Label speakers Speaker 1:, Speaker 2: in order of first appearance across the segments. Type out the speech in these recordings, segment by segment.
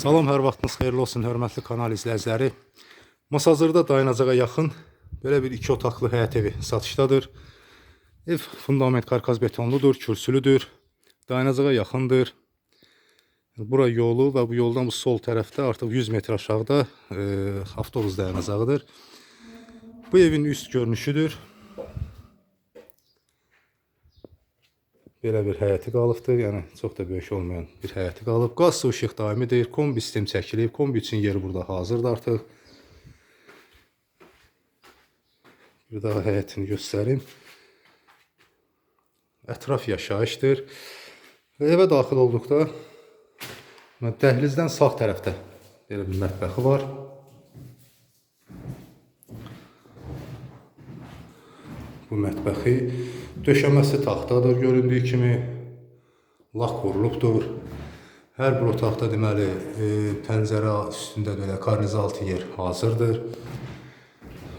Speaker 1: Salam, hər vaxtınız xeyirli olsun, hörmətli kanal izləyiciləri. Masazırda dayanacağa yaxın belə bir iki otaqlı həyət evi satışdadır. Ev fundament karkaz betonludur, kürsülüdür. Dayanacağa yaxındır. Bura yolu və bu yoldan bu sol tərəfdə artıq 100 metr aşağıda e, avtobus dayanacağıdır. Bu evin üst görünüşüdür. Belə bir həyəti qalıbdır. Yəni çox da böyük olmayan bir həyəti qalıb. Qaz su işıq daimidir. Kombi sistem çəkilib. Kombi üçün yeri burada hazırdır artıq. Bir daha həyətini göstərim. Ətraf yaşayışdır. Və evə daxil olduqda dəhlizdən sağ tərəfdə belə bir mətbəxi var. Bu mətbəxi döşəməsi taxtadır göründüyü kimi. Lak vurulubdur. Hər bir otaqda deməli e, pəncərə üstündə belə karnizaltı yer hazırdır.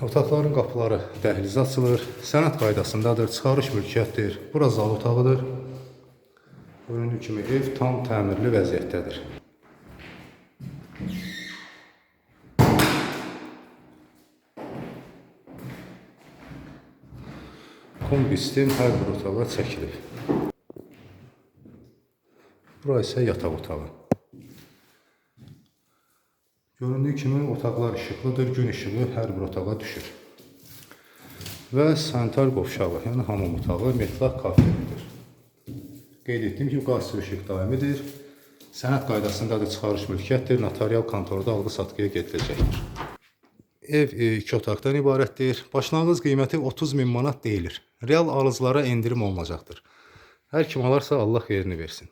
Speaker 1: Otaqların qapıları dəhlizə açılır. Sənəd qaydasındadır, çıxarış mülkiyyətdir. Bura zal otağıdır. Göründüyü kimi ev tam təmirli vəziyyətdədir. Kombi sistem hər bir otağa çəkilib. Bura isə yataq otağı. Göründüyü kimi otaqlar işıqlıdır, gün işığı hər bir otağa düşür. Və sanitar qovşağı, yəni hamam otağı metlaq kafedir. Qeyd etdim ki, su işıq daimidir. Sənəd qaydasındadır, çıxarış mülkiyyətdir, notarial kontorda alğı-satqıya gediləcəkdir. Ev e, iki otaqdan ibarətdir. Başlanğıc qiyməti 30 min manat deyilir. Real alıcılara endirim olunacaqdır. Hər kim alarsa Allah xeyrini versin.